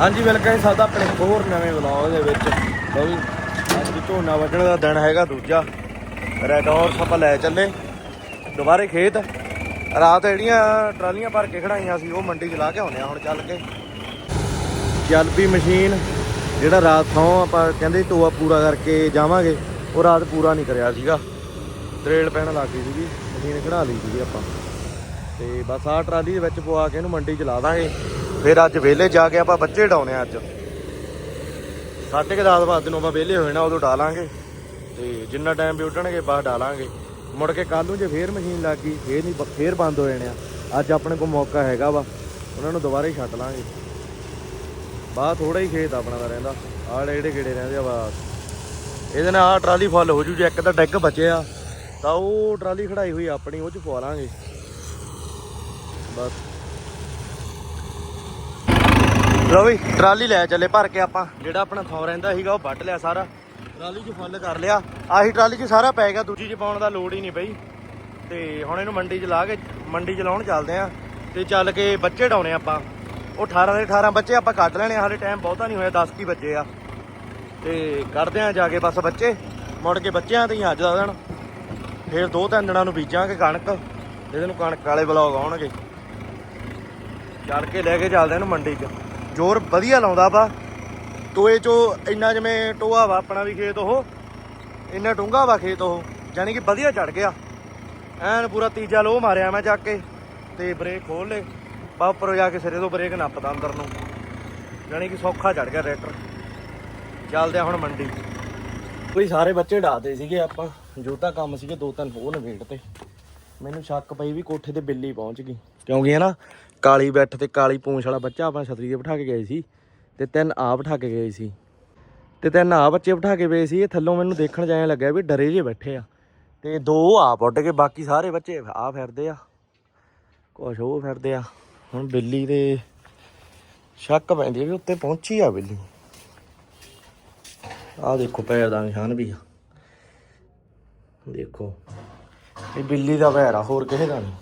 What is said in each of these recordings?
ਹਾਂਜੀ ਵੈਲਕਮ ਸਭ ਆਪਣੇ ਹੋਰ ਨਵੇਂ ਵਲੌਗ ਦੇ ਵਿੱਚ। ਲਓ ਵੀ ਅੱਜ ਝੋਨਾ ਵੱਢਣ ਦਾ ਦਿਨ ਹੈਗਾ ਦੂਜਾ। ਰੈਡ ਹਾਰਸ ਆਪਾਂ ਲੈ ਚੱਲੇ। ਦੁਬਾਰੇ ਖੇਤ। ਰਾਤ ਜਿਹੜੀਆਂ ਟਰਾਲੀਆਂ ਭਰ ਕੇ ਖੜਾਈਆਂ ਸੀ, ਉਹ ਮੰਡੀ 'ਚ ਲਾ ਕੇ ਆਉਂਦੇ ਆ ਹੁਣ ਚੱਲ ਕੇ। ਚੱਲ ਪਈ ਮਸ਼ੀਨ, ਜਿਹੜਾ ਰਾਤ ਥੋਂ ਆਪਾਂ ਕਹਿੰਦੇ ਸੀ ਟੋਆ ਪੂਰਾ ਕਰਕੇ ਜਾਵਾਂਗੇ, ਉਹ ਰਾਤ ਪੂਰਾ ਨਹੀਂ ਕਰਿਆ ਸੀਗਾ। ਤਰੇਲ ਪੈਣ ਲੱਗ ਗਈ ਸੀਗੀ, ਮਸ਼ੀਨ ਖੜਾ ਲਈ ਸੀਗੀ ਆਪਾਂ। ਤੇ ਬਸ ਆਹ ਟਰਾਲੀ ਦੇ ਵਿੱਚ ਪਵਾ ਕੇ ਇਹਨੂੰ ਮੰਡੀ 'ਚ ਲਾ ਦਾਂਗੇ। ਫਿਰ ਅੱਜ ਵਿਹਲੇ ਜਾ ਕੇ ਆਪਾਂ ਬੱਚੇ ਡਾਉਣੇ ਆ ਅੱਜ। ਸਾਢੇ ਕੁ ਦਸ ਵਜੇ ਨੂੰ ਆਪਾਂ ਵਿਹਲੇ ਹੋਏ ਨਾ, ਉਦੋਂ ਡਾਲਾਂਗੇ ਤੇ ਜਿੰਨਾ ਟਾਈਮ ਵੀ ਉੱਡਣਗੇ ਬਾਅਦ ਡਾਲਾਂਗੇ ਮੁੜ ਕੇ ਕੱਲ ਨੂੰ ਜੇ ਫੇਰ ਮਸ਼ੀਨ ਲੱਗ ਗਈ, ਫੇਰ ਨਹੀਂ, ਫੇਰ ਬੰਦ ਹੋ ਜਾਣੇ ਆ। ਅੱਜ ਆਪਣੇ ਕੋਲ ਮੌਕਾ ਹੈਗਾ ਵਾ, ਉਹਨਾਂ ਨੂੰ ਦੁਬਾਰਾ ਹੀ ਛੱਡ ਲਾਂਗੇ। ਬਾਹਰ ਥੋੜਾ ਹੀ ਖੇਤ ਆਪਣਾ ਦਾ ਰਹਿੰਦਾ, ਆਹ ਜਿਹੜੇ ਕਿਹੜੇ ਰਹਿੰਦੇ ਆ, ਬਸ। ਇਹਦੇ ਨਾਲ ਆਹ ਟਰਾਲੀ ਫੁੱਲ ਹੋ ਜੂ, ਜੇ ਇੱਕ ਤਾਂ ਡੈਕ ਬਚਿਆ, ਤਾਂ ਉਹ ਟਰਾਲੀ ਖੜਾਈ ਹੋਈ ਆਪਣੀ, ਉਹ ਚ ਪਵਾ ਲਾਂਗੇ। ਬਸ। ਲਓ ਵੀ ਟਰਾਲੀ ਲੈ ਚੱਲੇ ਭਰ ਕੇ ਆਪਾਂ। ਜਿਹੜਾ ਆਪਣਾ ਥੌ ਰਹਿੰਦਾ ਸੀਗਾ ਉਹ ਵੱਢ ਲਿਆ ਸਾਰਾ। ਟਰਾਲੀ 'ਚ ਫੁੱਲ ਕਰ ਲਿਆ। ਆਹੀ ਟਰਾਲੀ 'ਚ ਸਾਰਾ ਪੈ ਗਿਆ ਦੂਜੀ 'ਚ ਪਾਉਣ ਦਾ ਲੋੜ ਹੀ ਨਹੀਂ ਪਈ। ਤੇ ਹੁਣ ਇਹਨੂੰ ਮੰਡੀ 'ਚ ਲਾ ਕੇ ਮੰਡੀ 'ਚ ਲਾਉਣ ਚੱਲਦੇ ਆ। ਤੇ ਚੱਲ ਕੇ ਬੱਚੇ ਡਾਉਣੇ ਆਪਾਂ। ਉਹ 18 ਦੇ 18 ਬੱਚੇ ਆਪਾਂ ਕੱਢ ਲੈਣੇ ਆ, ਹਾਲੇ ਟਾਈਮ ਬਹੁਤਾ ਨਹੀਂ ਹੋਇਆ 10 ਕੀ ਬੱਚੇ ਆ। ਤੇ ਕੱਢਦੇ ਆ ਜਾ ਕੇ ਬਸ ਬੱਚੇ। ਮੁੜ ਕੇ ਬੱਚਿਆਂ ਤੇ ਹੀ ਅੱਜ ਦਾ ਦਿਨ। ਫਿਰ ਦੋ ਤਿੰਨ ਦਿਨਾਂ ਨੂੰ ਬੀਜਾਂਗੇ ਕਣਕ। ਇਹਦੇ ਨੂੰ ਕਣਕ ਵਾਲੇ ਬਲੌਗ ਆਉਣਗੇ। ਚੱਲ ਕੇ ਲੈ ਕੇ ਚੱਲਦੇ ਇਹਨੂੰ ਮੰਡੀ 'ਚ। ਜ਼ੋਰ ਵਧੀਆ ਲਾਉਂਦਾ ਵਾ। ਟੋਏ 'ਚੋਂ ਇੰਨਾ ਜਿਵੇਂ ਟੋਆ ਵਾ ਆਪਣਾ ਵੀ ਖੇਤ ਉਹ, ਇੰਨਾ ਡੂੰਘਾ ਵਾ ਖੇਤ ਉਹ ਯਾਨੀ ਕਿ ਵਧੀਆ ਚੜ ਗਿਆ। ਐਨ ਪੂਰਾ ਤੀਜਾ ਲੋ ਮਾਰਿਆ ਮੈਂ ਚੱਕ ਕੇ, ਤੇ ਬ੍ਰੇਕ ਖੋਲ ਲੇ ਬਾ ਉੱਪਰੋਂ ਜਾ ਕੇ ਸਿਰੇ ਤੋਂ ਬ੍ਰੇਕ ਨੱਪਦਾ ਅੰਦਰ ਨੂੰ। ਯਾਨੀ ਕਿ ਸੌਖਾ ਚੜ ਗਿਆ ਟਰੈਕਟਰ। ਚੱਲਦੇ ਹੁਣ ਮੰਡੀ। ਕੋਈ ਸਾਰੇ ਬੱਚੇ ਡਾਦੇ ਸੀਗੇ ਆਪਾਂ। ਜੋ ਤਾਂ ਕੰਮ ਸੀਗੇ, ਦੋ ਤਿੰਨ ਹੋਰ ਨਵੇੜ ਤੇ। ਮੈਨੂੰ ਸ਼ੱਕ ਪਈ ਵੀ ਕੋਠੇ ਤੇ ਬਿੱਲੀ ਪਹੁੰਚ ਗਈ। ਕਿਉਂਕਿ ਹੈ ਨਾ ਕਾਲੀ ਬੈਠ ਤੇ ਕਾਲੀ ਪੂੰਛ ਵਾਲਾ ਬੱਚਾ ਆਪਾਂ ਛਤਰੀ ਤੇ ਬਿਠਾ ਕੇ ਗਏ ਸੀ ਤੇ ਤਿੰਨ ਆ ਬਿਠਾ ਕੇ ਗਏ ਸੀ। ਤੇ ਤਿੰਨ ਆ ਬੱਚੇ ਬਿਠਾ ਕੇ ਪਏ ਸੀ, ਇਹ ਥੱਲੋਂ ਮੈਨੂੰ ਦੇਖਣ ਜਾਇਆ ਲੱਗਿਆ ਵੀ ਡਰੇ ਜੇ ਬੈਠੇ ਆ। ਤੇ ਦੋ ਆਪ ਉੱਡ ਕੇ ਬਾਕੀ ਸਾਰੇ ਬੱਚੇ ਆ ਫਿਰਦੇ ਆ। ਕੁਛ ਉਹ ਫਿਰਦੇ ਆ। ਹੁਣ ਬਿੱਲੀ ਦੇ ਸ਼ੱਕ ਪੈਂਦੀ ਵੀ ਉੱਤੇ ਪਹੁੰਚੀ ਆ ਬਿੱਲੀ। ਆ ਦੇਖੋ ਪੈਰ ਦਾ ਨਿਸ਼ਾਨ ਵੀ ਆ। ਦੇਖੋ। ਇਹ ਬਿੱਲੀ ਦਾ ਪੈਰ ਆ, ਹੋਰ ਕਿਸੇ ਦਾ ਨਹੀਂ।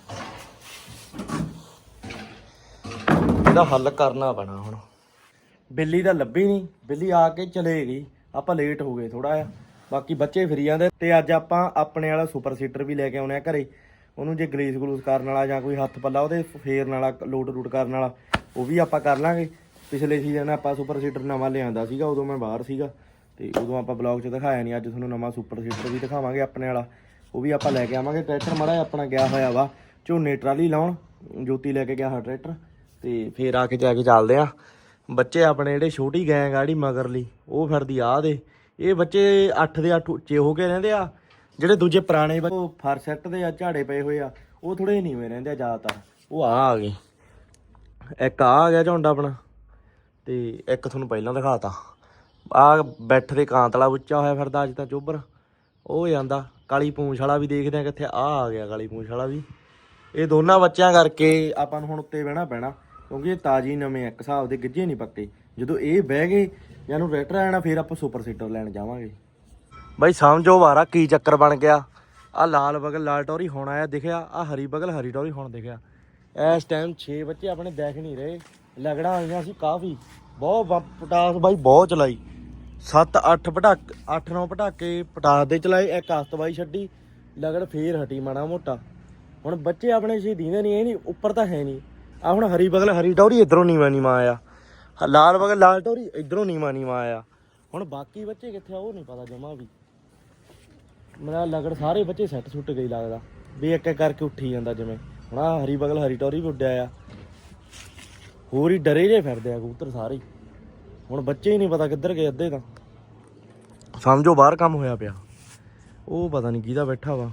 ਇਹਦਾ ਹੱਲ ਕਰਨਾ ਪੈਣਾ ਹੁਣ। ਬਿੱਲੀ ਤਾਂ ਲੱਭੀ ਨਹੀਂ, ਬਿੱਲੀ ਆ ਕੇ ਚਲੇ ਗਈ। ਆਪਾਂ ਲੇਟ ਹੋ ਗਏ ਥੋੜਾ ਜਿਹਾ। ਬਾਕੀ ਬੱਚੇ ਫਰੀ ਜਾਂਦੇ ਤੇ ਅੱਜ ਆਪਾਂ ਆਪਣੇ ਵਾਲਾ ਸੁਪਰ ਸੀਟਰ ਵੀ ਲੈ ਕੇ ਆਉਣੇ ਆ ਘਰੇ। ਉਹਨੂੰ ਜੇ ਗਲੇਸ ਗਲੂਸ ਕਰਨ ਵਾਲਾ ਜਾਂ ਕੋਈ ਹੱਥ ਪੱਲਾ ਉਹਦੇ ਫੇਰਨ ਵਾਲਾ ਲੋਡ ਰੂਟ ਕਰਨ ਵਾਲਾ, ਉਹ ਵੀ ਆਪਾਂ ਕਰ ਲਾਂਗੇ। ਪਿਛਲੇ ਸੀਜ਼ਨ ਆਪਾਂ ਸੁਪਰ ਸੀਟਰ ਨਵਾਂ ਲਿਆਂਦਾ ਸੀਗਾ, ਉਦੋਂ ਮੈਂ ਬਾਹਰ ਸੀਗਾ। ਤੇ ਉਦੋਂ ਆਪਾਂ ਬਲੌਗ 'ਚ ਦਿਖਾਇਆ ਨਹੀਂ, ਅੱਜ ਤੁਹਾਨੂੰ ਨਵਾਂ ਸੁਪਰ ਸੀਟਰ ਵੀ ਦਿਖਾਵਾਂਗੇ ਆਪਣੇ ਵਾਲਾ। ਉਹ ਵੀ ਆਪਾਂ ਲੈ ਕੇ ਆਵਾਂਗੇ। ਟਰੈਕਟਰ ਮਾੜਾ ਜਿਹਾ ਆਪਣਾ ਗਿਆ ਹੋਇਆ ਵਾ, ਝੋਨੇ ਟਰਾਲੀ ਲਾਉਣ। ਜੋਤੀ ਲੈ ਕੇ ਗਿਆ ਹੋਇਆ ਟਰੈਕਟਰ। ਤੇ ਫੇਰ ਆ ਕੇ ਜਾ ਕੇ ਚੱਲਦੇ ਆ। ਬੱਚੇ ਆਪਣੇ ਜਿਹੜੇ ਛੋਟੀ ਗੈਂਗ ਗੈਂ ਗਾੜੀ ਮਗਰਲੀ, ਉਹ ਫਿਰਦੀ ਆ ਦੇ। ਇਹ ਬੱਚੇ 8 ਦੇ 8 ਉੱਚੇ ਹੋ ਕੇ ਰਹਿੰਦੇ ਆ। ਜਿਹੜੇ ਦੂਜੇ ਪੁਰਾਣੇ ਉਹ ਫਰ ਸੈੱਟ ਦੇ ਆ, ਝਾੜੇ ਪਏ ਹੋਏ ਆ। ਉਹ ਥੋੜੇ ਨੀਵੇਂ ਰਹਿੰਦੇ ਆ ਜ਼ਿਆਦਾਤਰ। ਉਹ ਆ ਆ ਗਏ। ਇੱਕ ਆ ਆ ਗਿਆ ਝੁੰਡ ਆਪਣਾ। ਤੇ ਇੱਕ ਤੁਹਾਨੂੰ ਪਹਿਲਾਂ ਦਿਖਾਤਾ। ਆ ਬੈਠ ਦੇ ਕਾਂਤਲਾ ਉੱਚਾ ਹੋਇਆ ਫਿਰਦਾ ਅੱਜ ਤਾਂ ਚੋਬਰ। ਉਹ ਜਾਂਦਾ। ਕਾਲੀ ਪੂੰਛ ਵਾਲਾ ਵੀ ਦੇਖਦੇ ਆ ਕਿੱਥੇ ਆ। ਆ ਗਿਆ ਕਾਲੀ ਪੂੰਛ ਵਾਲਾ ਵੀ। ਇਹ ਦੋਨਾਂ ਬੱਚਿਆਂ ਕਰਕੇ ਆਪਾਂ ਨੂੰ ਹੁਣ ਉੱਤੇ ਬਹਿਣਾ ਪੈਣਾ। ਕਿਉਂਕਿ ਇਹ ਤਾਜੀ ਨਵੇਂ ਆ, ਇੱਕ ਹਿਸਾਬ ਦੇ ਗਿੱਜੇ ਨਹੀਂ ਪੱਕੇ। ਜਦੋਂ ਇਹ ਬਹਿ ਗਏ ਜਾਂ ਨੂੰ ਰੈਟਰ ਆਣਾ ਫਿਰ ਆਪਾਂ ਸੁਪਰ ਸੀਟਰ ਲੈਣ ਜਾਵਾਂਗੇ। ਬਾਈ ਸਮਝੋ ਵਾਰਾ ਕੀ ਚੱਕਰ ਬਣ ਗਿਆ। ਆ ਲਾਲ ਬਗਲ ਲਾਲ ਟੋਰੀ ਹੁਣ ਆਇਆ ਦਿਖਿਆ ਆ ਹਰੀ ਬਗਲ ਹਰੀ ਟੋਰੀ ਹੁਣ ਦਿਖਿਆ। ਇਸ ਟਾਈਮ 6 ਬੱਚੇ ਆਪਣੇ ਦੇਖ ਨਹੀਂ ਰਹੇ। ਲਗੜਾ ਆਈਆਂ ਸੀ ਕਾਫੀ। ਬਹੁਤ ਬ- ਪਟਾਸ ਬਾਈ ਬਹੁਤ ਚਲਾਈ। 7 8 ਪਟਾਕ 8 9 ਪਟਾਕੇ ਪਟਾਸ ਦੇ ਚਲਾਏ ਇੱਕ ਹਸਤਬਾਈ ਛੱਡੀ। ਲਗੜ ਫੇਰ ਹਟੀ ਮਾੜਾ ਮੋਟਾ। ਹੁਣ ਬੱਚੇ ਆਪਣੇ ਸੀ ਦੀਂਦੇ ਨਹੀਂ ਇਹ ਨਹੀਂ ਉੱਪਰ ਤਾਂ ਹੈ ਨਹੀਂ। ਆ ਹੁਣ ਹਰੀ ਬਗਲ, ਹਰੀ ਟੋਰੀ ਇਧਰੋਂ ਨੀਵਾ ਨੀਵਾ ਆਇਆ। ਲਾਲ ਬਗਲ, ਲਾਲ ਟੋਰੀ ਇਧਰੋਂ ਨੀਵਾ ਨੀਵਾ ਆਇਆ। ਹੁਣ ਬਾਕੀ ਬੱਚੇ ਕਿੱਥੇ ਆ, ਉਹ ਨਹੀਂ ਪਤਾ ਜਮਾ ਵੀ। ਮੇਰਾ ਲਗੜ ਸਾਰੇ ਬੱਚੇ ਸੈੱਟ ਸੁੱਟ ਗਈ ਲੱਗਦਾ। ਵੀ ਇੱਕ ਇੱਕ ਕਰਕੇ ਉੱਠੀ ਜਾਂਦਾ ਜਿਵੇਂ। ਹੁਣ ਆ ਹਰੀ ਬਗਲ, ਹਰੀ ਟੋਰੀ ਵੀ ਉੱਡਿਆ ਆ। ਹੋਰ ਹੀ ਡਰੇ ਜੇ ਫਿਰਦੇ ਆ ਕਬੂਤਰ ਸਾਰੇ ਹੁਣ ਬੱਚੇ ਹੀ ਨਹੀਂ ਪਤਾ ਕਿੱਧਰ ਗਏ ਅੱਧੇ ਤਾਂ। ਸਮਝੋ ਬਾਹਰ ਕੰਮ ਹੋਇਆ ਪਿਆ। ਉਹ ਪਤਾ ਨਹੀਂ ਕਿਹਦਾ ਬੈਠਾ ਵਾ।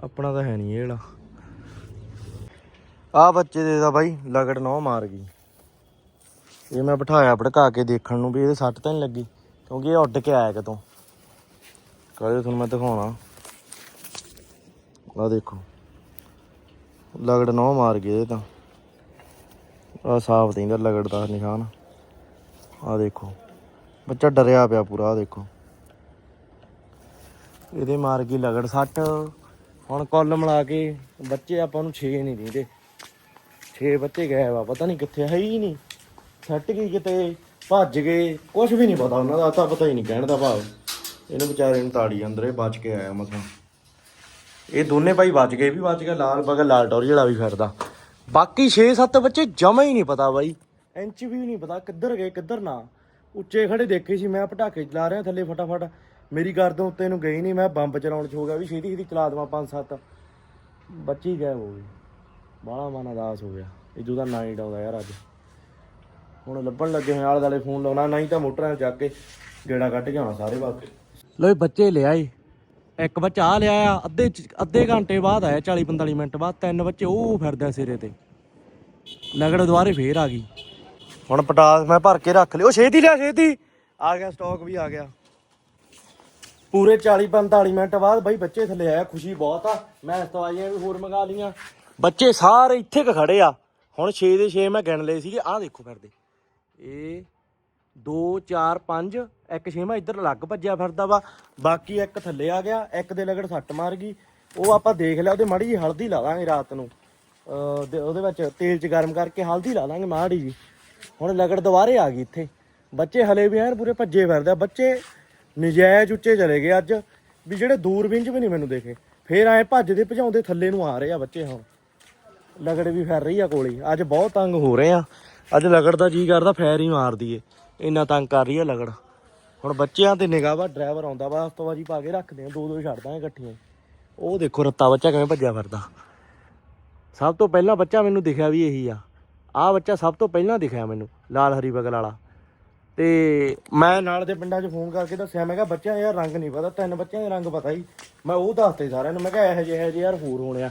ਆਪਣਾ ਤਾਂ ਹੈ ਨਹੀਂ ਇਹ ਵਾਲਾ। ਆ ਬੱਚੇ ਦੇ ਦਾ ਬਾਈ ਲਗੜ ਨੌ ਮਾਰ ਗਈ। ਇਹ ਮੈਂ ਬਿਠਾਇਆ ਭੜਕਾ ਕੇ ਦੇਖਣ ਨੂੰ ਵੀ ਇਹਦੇ ਸੱਟ ਤਾਂ ਨਹੀਂ ਲੱਗੀ, ਕਿਉਂਕਿ ਇਹ ਉੱਡ ਕੇ ਆਇਆ ਕਿਤੋਂ। ਕਦੇ ਤੁਹਾਨੂੰ ਮੈਂ ਦਿਖਾਉਣਾ। ਆ ਦੇਖੋ। ਲਗੜ ਨੌ ਮਾਰ ਗਈ ਇਹ ਤਾਂ। ਆ ਸਾਫ਼ ਦਿੰਦਾ ਲਗੜ ਦਾ ਨਿਸ਼ਾਨ। ਆ ਦੇਖੋ। ਬੱਚਾ ਡਰਿਆ ਪਿਆ ਪੂਰਾ ਆ ਦੇਖੋ। ਇਹਦੇ ਮਾਰ ਗਈ ਲਗੜ ਸੱਟ। ਹੁਣ ਕੁੱਲ ਮਿਲਾ ਕੇ ਬੱਚੇ ਆਪਾਂ ਨੂੰ 6 ਨਹੀਂ ਦਿੰਦੇ। ਛੇ ਬੱਚੇ ਗਏ ਵਾ ਪਤਾ ਨਹੀਂ ਕਿੱਥੇ, ਹੈ ਹੀ ਨਹੀਂ ਸੱਟ ਗਈ ਕਿਤੇ, ਭੱਜ ਗਏ ਕੁਝ ਵੀ ਨਹੀਂ ਪਤਾ ਉਹਨਾਂ ਦਾ, ਤਾਂ ਪਤਾ ਹੀ ਨਹੀਂ ਕਹਿਣ ਦਾ ਭਾਵ। ਇਹਨੂੰ ਵਿਚਾਰੇ ਨੂੰ ਤਾੜੀ ਅੰਦਰੇ ਬਚ ਕੇ ਆਇਆ ਮਸਾਂ ਇਹ ਦੋਨੇ ਭਾਈ ਬਚ ਗਏ ਵੀ ਬਚ ਗਿਆ, ਲਾਲ ਬਗਲ ਲਾਲ ਟੌਰੀ ਵਾਲਾ ਵੀ ਫਿਰਦਾ। ਬਾਕੀ 6-7 ਬੱਚੇ ਜਮਾ ਹੀ ਨਹੀਂ ਪਤਾ ਬਾਈ। ਇੰਚ ਵੀ ਨਹੀਂ ਪਤਾ ਕਿੱਧਰ ਗਏ, ਕਿੱਧਰ ਨਾ। ਉੱਚੇ ਖੜੇ ਦੇਖੇ ਸੀ, ਮੈਂ ਪਟਾਕੇ ਚਲਾ ਰਿਹਾ ਥੱਲੇ ਫਟਾਫਟ। ਮੇਰੀ ਗਰਦਨ ਉੱਤੇ ਨੂੰ ਗਈ ਨਹੀਂ ਮੈਂ ਬੰਬ ਚਲਾਉਣ ਚ ਹੋ ਗਿਆ ਵੀ ਛੇਤੀ ਛੇਤੀ ਚਲਾ ਦੇਵਾਂ 5-7 ਬੱਚੀ ਗਏ ਹੋ ਗਈ। ਬਾਹਲਾ ਮਨ ਅਦਾਸ ਹੋ ਗਿਆ। ਇਦੋਂ ਦਾ ਨਾਈਟ ਆਉਂਦਾ ਯਾਰ ਅੱਜ। ਹੁਣ ਲੱਭਣ ਲੱਗੇ ਹੋਏ ਆਲੇ ਦਾਲੇ ਫੋਨ ਲਾਉਣਾ ਨਹੀਂ ਤਾਂ ਮੋਟਰਾਂ 'ਚ ਜਾ ਕੇ ਗੇੜਾ ਕੱਢ ਕੇ ਆਉਣਾ ਸਾਰੇ ਬਾਕੀ ਲੋ ਬੱਚੇ ਲਿਆਏ ਇੱਕ ਬੱਚਾ ਆ ਲਿਆ ਆ ਅੱਧੇ ਚ- ਅੱਧੇ ਘੰਟੇ ਬਾਅਦ ਆਇਆ 40 45 ਮਿੰਟ ਬਾਅਦ। ਤਿੰਨ ਬੱਚੇ ਉਹ ਫਿਰਦੇ ਸਿਰੇ ਤੇ। ਲਗੜ ਦੁਆਰੇ ਫੇਰ ਆ ਗਈ। ਹੁਣ ਪਟਾਸ ਮੈਂ ਭਰ ਕੇ ਰੱਖ ਲਿਆ। ਉਹ ਛੇਤੀ ਲਿਆ ਛੇਤੀ। ਆ ਗਿਆ ਸਟਾਕ ਵੀ ਆ ਗਿਆ। ਪੂਰੇ 40 45 ਮਿੰਟ ਬਾਅਦ ਬਈ ਬੱਚੇ ਥੱਲੇ ਆਇਆ ਖੁਸ਼ੀ ਬਹੁਤ ਆ। ਮੈਂ ਦਵਾਈਆਂ ਵੀ ਹੋਰ ਮੰਗਾ ਲੀਆਂ ਬੱਚੇ ਸਾਰੇ ਇੱਥੇ ਕ ਖੜੇ ਆ। ਹੁਣ 6 ਦੇ 6 ਮੈਂ ਗਿਣ ਲਏ ਸੀਗੇ। ਆਹ ਦੇਖੋ ਫਿਰਦੇ ਇਹ 2 4 5 ਇੱਕ ਛੇਵਾਂ ਇੱਧਰ ਲੱਗ ਭੱਜਿਆ ਫਿਰਦਾ ਵਾ। ਬਾਕੀ ਇੱਕ ਥੱਲੇ ਆ ਗਿਆ, ਇੱਕ ਦੇ ਲਗੜ ਸੱਟ ਮਾਰ ਗਈ। ਉਹ ਆਪਾਂ ਦੇਖ ਲਿਆ, ਉਹਦੇ ਮਾੜੀ ਜੀ ਹਲਦੀ ਲਾ ਦਾਂਗੇ ਰਾਤ ਨੂੰ। ਦੇ- ਉਹਦੇ ਵਿੱਚ ਤੇਲ 'ਚ ਗਰਮ ਕਰਕੇ ਹਲਦੀ ਲਾ ਦਾਂਗੇ ਮਾੜੀ ਜੀ ਹੁਣ ਲਗੜ ਦੁਬਾਰੇ ਆ ਗਈ ਇੱਥੇ। ਬੱਚੇ ਹਲੇ ਵੀ ਐਨ ਪੂਰੇ ਭੱਜੇ ਫਿਰਦੇ ਆ। ਬੱਚੇ ਨਜਾਇਜ਼ ਉੱਚੇ ਚਲੇ ਗਏ ਅੱਜ। ਵੀ ਜਿਹੜੇ ਦੂਰਬੀਨ 'ਚ ਵੀ ਨਹੀਂ ਮੈਨੂੰ ਦੇਖੇ। ਫੇਰ ਐ ਭੱਜਦੇ ਭਜਾਉਂਦੇ ਥੱਲੇ ਨੂੰ ਆ ਰਹੇ ਆ ਬੱਚੇ ਹੁਣ। ਲਗੜ ਵੀ ਫੈਰ ਰਹੀ ਆ ਕੋਲੇ ਅੱਜ ਬਹੁਤ ਤੰਗ ਹੋ ਰਹੇ ਆ। ਅੱਜ ਲਗੜ ਦਾ ਜੀ ਕਰਦਾ, ਫੈਰ ਹੀ ਮਾਰ ਦਈਏ। ਇੰਨਾ ਤੰਗ ਕਰ ਰਹੀ ਆ ਲਗੜ। ਹੁਣ ਬੱਚਿਆਂ ਤੇ ਨਿਗਾਹ ਵਾ ਡਰਾਈਵਰ ਆਉਂਦਾ ਵਾ ਹਫਤਾਵਾਜੀ ਪਾ ਕੇ ਰੱਖਦੇ ਆ, ਦੋ ਦੋ ਛੱਡ ਦਾਂਗੇ ਇਕੱਠੀਆਂ। ਉਹ ਦੇਖੋ ਰੱਤਾ ਬੱਚਾ ਕਿਵੇਂ ਭੱਜਿਆ ਫਿਰਦਾ। ਸਭ ਤੋਂ ਪਹਿਲਾਂ ਬੱਚਾ ਮੈਨੂੰ ਦਿਖਿਆ ਵੀ ਇਹੀ ਆ। ਆਹ ਬੱਚਾ ਸਭ ਤੋਂ ਪਹਿਲਾਂ ਦਿਖਿਆ ਮੈਨੂੰ, ਲਾਲ ਹਰੀ ਬਗਲ ਵਾਲਾ। ਤੇ ਮੈਂ ਨਾਲ ਦੇ ਪਿੰਡਾਂ 'ਚ ਫੋਨ ਕਰਕੇ ਦੱਸਿਆ, ਮੈਂ ਕਿਹਾ, ਬੱਚਿਆਂ ਦਾ ਯਾਰ ਰੰਗ ਨਹੀਂ ਪਤਾ, ਤਿੰਨ ਬੱਚਿਆਂ ਦੇ ਰੰਗ ਪਤਾ ਹੀ। ਮੈਂ ਉਹ ਦੱਸਤੇ ਸਾਰਿਆਂ ਨੂੰ, ਮੈਂ ਕਿਹਾ, ਇਹੋ ਜਿਹੇ ਇਹੋ ਜਿਹੇ ਯਾਰ ਹੋਰ ਹੋਣੇ ਆ।